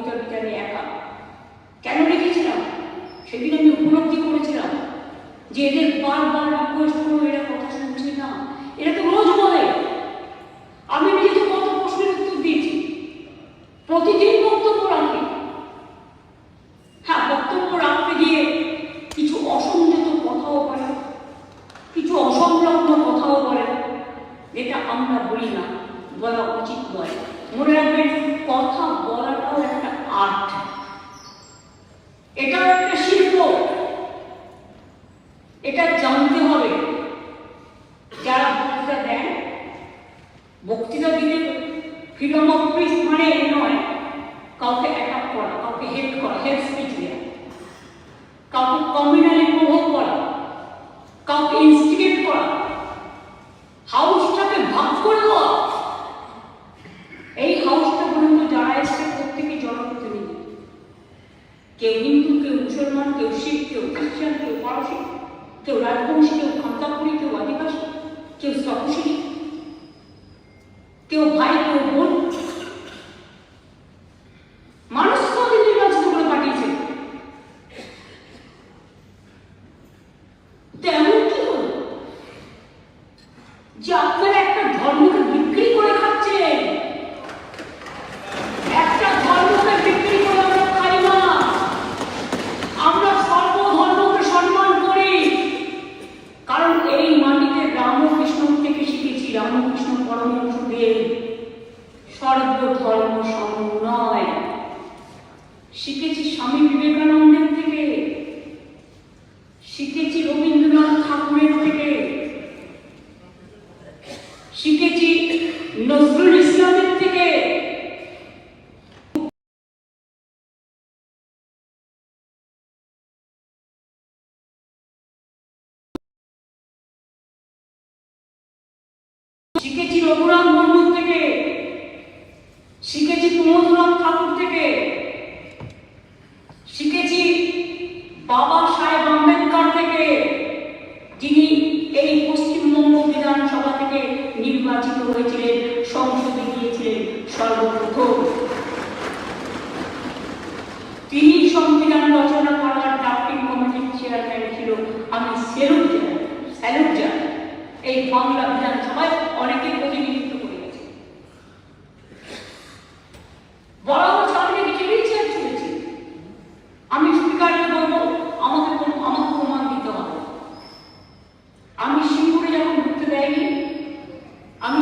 কবিতা বিচারে একা? কেন লিখেছিলাম সেদিন আমি উপলব্ধি করেছিলাম যে এদের বারবার রিকোয়েস্ট করব এরা কথা শুনছে না। এরা তো রোজ বলে। আমি নিজে তো কত প্রশ্নের উত্তর দিয়েছি। প্রতিদিন বক্তব্য রাখি। হ্যাঁ বক্তব্য রাখতে গিয়ে কিছু অসংযত কথাও বলে, কিছু অসংলগ্ন কথাও বলে, যেটা আমরা বলি না, বলা উচিত নয়। ফ্রিডম অফ স্পিচ মানে এ নয়, কাউকে অ্যাটাক করা, কাউকে হেল্প করা হেল্প স্পিচ দেওয়া কাউকে কমিউনালি প্রভোগ করা, কাউকে ইনস্টিগেট করা। হাউসটাকে ভাগ করে দেওয়া। এই হাউসটা পর্যন্ত যারা এসছে প্রত্যেকে জনপ্রতিনিধি কেউ হিন্দু, কেউ মুসলমান, কেউ শিখ, কেউ খ্রিস্টান, কেউ পারসি, কেউ রাজবংশী, কেউ খান্তাপুরি কেউ আদিবাসী, কেউ তপশিলী কেউ ভাই, কেউ বোন শিখেছি রঘুরাম মুর্মুর থেকে। শিখেছি প্রমোদনাথ ঠাকুর থেকে। শিখেছি বাবা সাহেব আম্বেদকর থেকে। যিনি এই পশ্চিমবঙ্গ বিধানসভা থেকে নির্বাচিত হয়েছিলেন, সংসদে গিয়েছিলেন সর্বপ্রথম। তিনি সংবিধান রচনা করার ড্রাফটিং কমিটির চেয়ারম্যান ছিল, আমি সেলুট জানাই এই বাংলা বিধানসভায় অনেকের প্রতিনিধিত্ব করে গেছে বরাবর চলেছে। আমি স্পিকারকে করব আমাকে কোনো আমাকে প্রমাণ দিতে হবে। আমি সিঙ্গুরে যখন ঢুকতে দেয়নি, আমি